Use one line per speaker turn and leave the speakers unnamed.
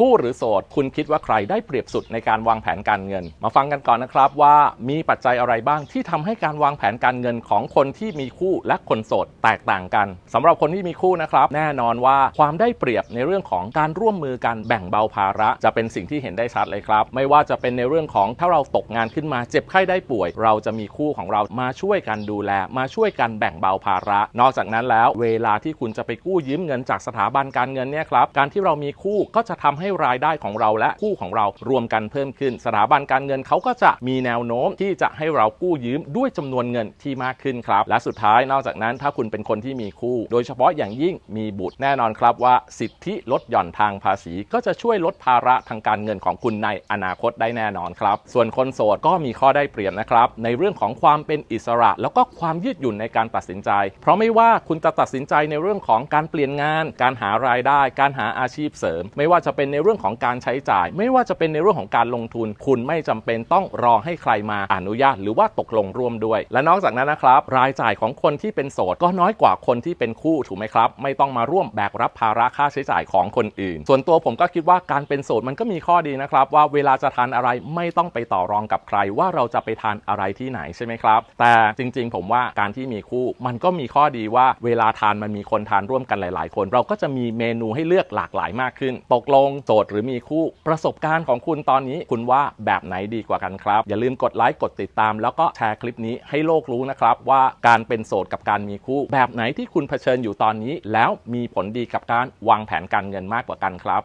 คู่หรือโสด คุณคิดว่าใครได้เปรียบสุดในการวางแผนการเงิน มาฟังกันก่อนนะครับว่ามีปัจจัยอะไรบ้างที่ทำให้การวางแผนการเงินของคนที่มีคู่และคนโสดแตกต่างกันสำหรับคนที่มีคู่นะครับ แน่นอนว่าความได้เปรียบในเรื่องของการร่วมมือกันแบ่งเบาภาระ จะเป็นสิ่งที่เห็นได้ชัดเลยครับ ไม่ว่าจะเป็นในเรื่องของถ้าเราตกงานขึ้นมาเจ็บไข้ได้ป่วย เราจะมีคู่ของเรามาช่วยกันดูแล มาช่วยกันแบ่งเบาภาระ นอกจากนั้นแล้ว เวลาที่คุณจะไปกู้ยืมเงินจากสถาบันการเงินเนี่ยครับการที่เรามีคู่ก็จะทำให้ให้รายได้ของเราและคู่ของเรารวมกันเพิ่มขึ้น สถาบันการเงินเขาก็จะมีแนวโน้มที่จะให้เรากู้ยืมด้วยจำนวนเงินที่มากขึ้นครับ และสุดท้ายนอกจากนั้นถ้าคุณเป็นคนที่มีคู่ โดยเฉพาะอย่างยิ่งมีบุตรแน่นอนครับว่า สิทธิลดหย่อนทางภาษี ก็จะช่วยลดภาระทางการเงินของคุณในอนาคตได้แน่นอนครับ ส่วนคนโสดก็มีข้อได้เปรียบนะครับในเรื่องของความเป็นอิสระ แล้วก็ความยืดหยุ่นในการตัดสินใจ เพราะไม่ว่าคุณจะตัดสินใจในเรื่องของการเปลี่ยนงาน การหารายได้ การหาอาชีพเสริม ไม่ว่าจะเป็นในในเรื่องของการใช้จ่าย ไม่ว่าจะเป็นในเรื่องของการลงทุน คุณไม่จำเป็นต้องรอให้ใครมาอนุญาต หรือว่าตกลงร่วมด้วย และนอกจากนั้นนะครับ รายจ่ายของคนที่เป็นโสดก็น้อยกว่าคนที่เป็นคู่ถูกไหมครับ ไม่ต้องมาร่วมแบกรับภาระค่าใช้จ่ายของคนอื่น ส่วนตัวผมก็คิดว่าการเป็นโสดมันก็มีข้อดีนะครับว่าเวลาจะทานอะไรไม่ต้องไปต่อรองกับใคร ว่าเราจะไปทานอะไรที่ไหนใช่ไหมครับ แต่จริงๆ ผมว่าการที่มีคู่มันก็มีข้อดีว่าเวลาทานมันมีคนทานร่วมกันหลาย ๆ คน เราก็จะมีเมนูให้เลือกหลากหลายมากขึ้น ตกลงโสดหรือมีคู่ประสบการณ์ของคุณตอนนี้ คุณว่าแบบไหนดีกว่ากันครับ อย่าลืมกดไลค์กดติดตาม แล้วก็แชร์คลิปนี้ให้โลกรู้นะครับว่าการเป็นโสดกับการมีคู่ แบบไหนที่คุณเผชิญอยู่ตอนนี้ แล้วมีผลดีกับการวางแผนการเงินมากกว่ากันครับ